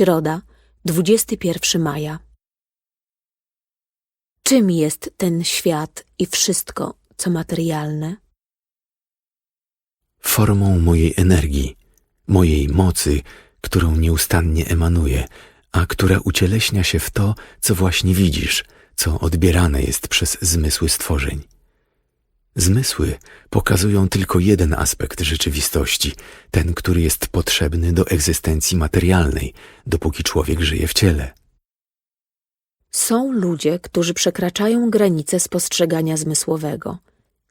Środa, 21 maja. Czym jest ten świat i wszystko, co materialne? formą mojej energii, mojej mocy, którą nieustannie emanuję, a która ucieleśnia się w to, co właśnie widzisz, co odbierane jest przez zmysły stworzeń. Zmysły pokazują tylko jeden aspekt rzeczywistości, ten, który jest potrzebny do egzystencji materialnej, dopóki człowiek żyje w ciele. Są ludzie, którzy przekraczają granice spostrzegania zmysłowego,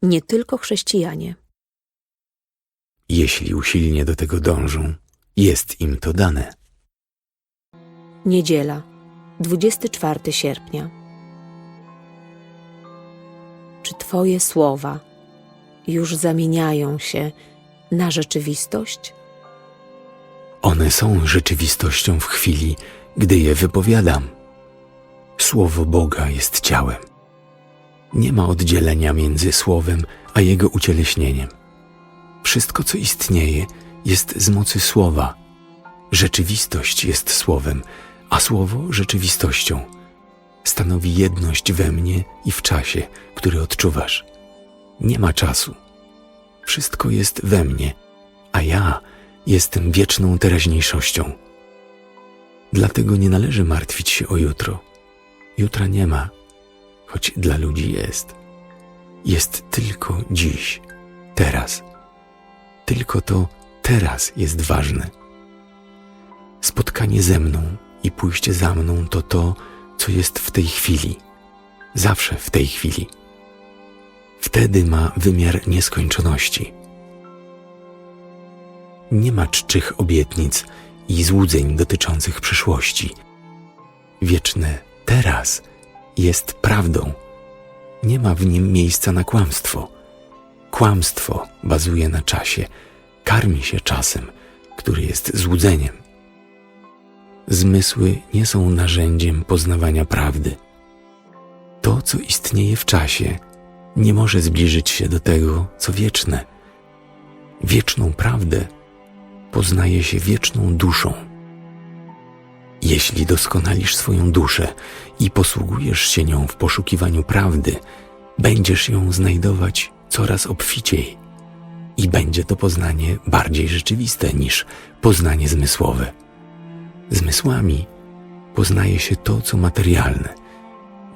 nie tylko chrześcijanie. Jeśli usilnie do tego dążą, jest im to dane. Niedziela, 24 sierpnia. Czy Twoje słowa już zamieniają się na rzeczywistość? One są rzeczywistością w chwili, gdy je wypowiadam. Słowo Boga jest ciałem. Nie ma oddzielenia między słowem a jego ucieleśnieniem. Wszystko, co istnieje, jest z mocy słowa. Rzeczywistość jest słowem, a słowo rzeczywistością. Stanowi jedność we mnie i w czasie, który odczuwasz. Nie ma czasu. Wszystko jest we mnie, a ja jestem wieczną teraźniejszością. Dlatego nie należy martwić się o jutro. Jutra nie ma, choć dla ludzi jest. Jest tylko dziś, teraz. Tylko to teraz jest ważne. Spotkanie ze mną i pójście za mną to to, co jest w tej chwili, zawsze w tej chwili. Wtedy ma wymiar nieskończoności. Nie ma czczych obietnic i złudzeń dotyczących przyszłości. Wieczne teraz jest prawdą. Nie ma w nim miejsca na kłamstwo. Kłamstwo bazuje na czasie, karmi się czasem, który jest złudzeniem. Zmysły nie są narzędziem poznawania prawdy. To, co istnieje w czasie, nie może zbliżyć się do tego, co wieczne. Wieczną prawdę poznaje się wieczną duszą. Jeśli doskonalisz swoją duszę i posługujesz się nią w poszukiwaniu prawdy, będziesz ją znajdować coraz obficiej i będzie to poznanie bardziej rzeczywiste niż poznanie zmysłowe. Zmysłami poznaje się to, co materialne,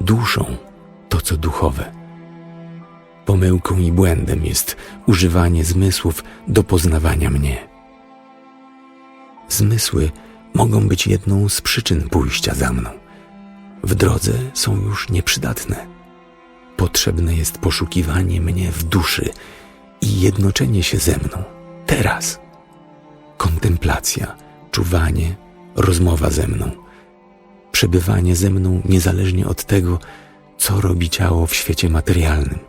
duszą to, co duchowe. Pomyłką i błędem jest używanie zmysłów do poznawania mnie. Zmysły mogą być jedną z przyczyn pójścia za mną. W drodze są już nieprzydatne. Potrzebne jest poszukiwanie mnie w duszy i jednoczenie się ze mną teraz. Kontemplacja, czuwanie, rozmowa ze mną, przebywanie ze mną niezależnie od tego, co robi ciało w świecie materialnym.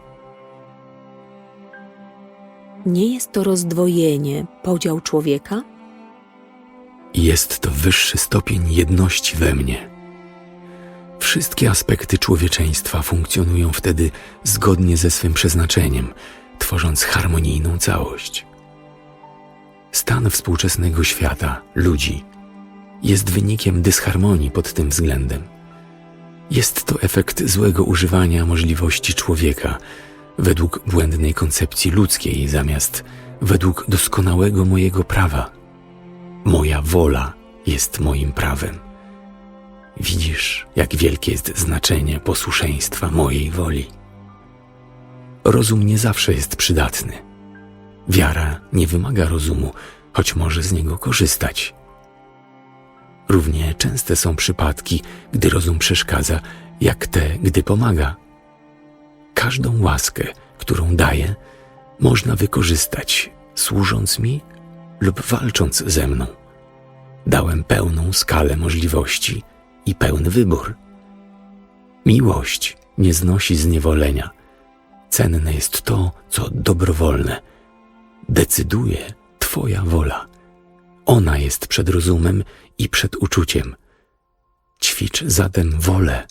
Nie jest to rozdwojenie, podział człowieka? Jest to wyższy stopień jedności we mnie. Wszystkie aspekty człowieczeństwa funkcjonują wtedy zgodnie ze swym przeznaczeniem, tworząc harmonijną całość. Stan współczesnego świata, ludzi, jest wynikiem dysharmonii pod tym względem. Jest to efekt złego używania możliwości człowieka według błędnej koncepcji ludzkiej zamiast według doskonałego mojego prawa. Moja wola jest moim prawem. Widzisz, jak wielkie jest znaczenie posłuszeństwa mojej woli. Rozum nie zawsze jest przydatny. Wiara nie wymaga rozumu, choć może z niego korzystać. Równie częste są przypadki, gdy rozum przeszkadza, jak te, gdy pomaga. Każdą łaskę, którą daję, można wykorzystać, służąc mi lub walcząc ze mną. Dałem pełną skalę możliwości i pełny wybór. Miłość nie znosi zniewolenia. Cenne jest to, co dobrowolne. Decyduje Twoja wola. Ona jest przed rozumem i przed uczuciem. Ćwicz zatem wolę.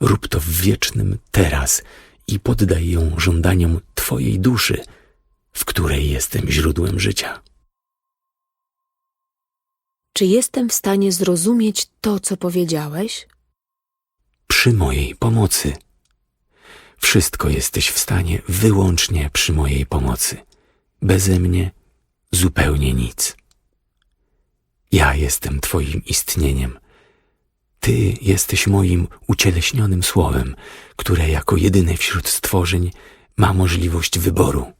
Rób to w wiecznym teraz i poddaj ją żądaniom Twojej duszy, w której jestem źródłem życia. Czy jestem w stanie zrozumieć to, co powiedziałeś? Przy mojej pomocy. Wszystko jesteś w stanie wyłącznie przy mojej pomocy. Beze mnie zupełnie nic. Ja jestem Twoim istnieniem. Ty jesteś moim ucieleśnionym słowem, które jako jedyne wśród stworzeń ma możliwość wyboru.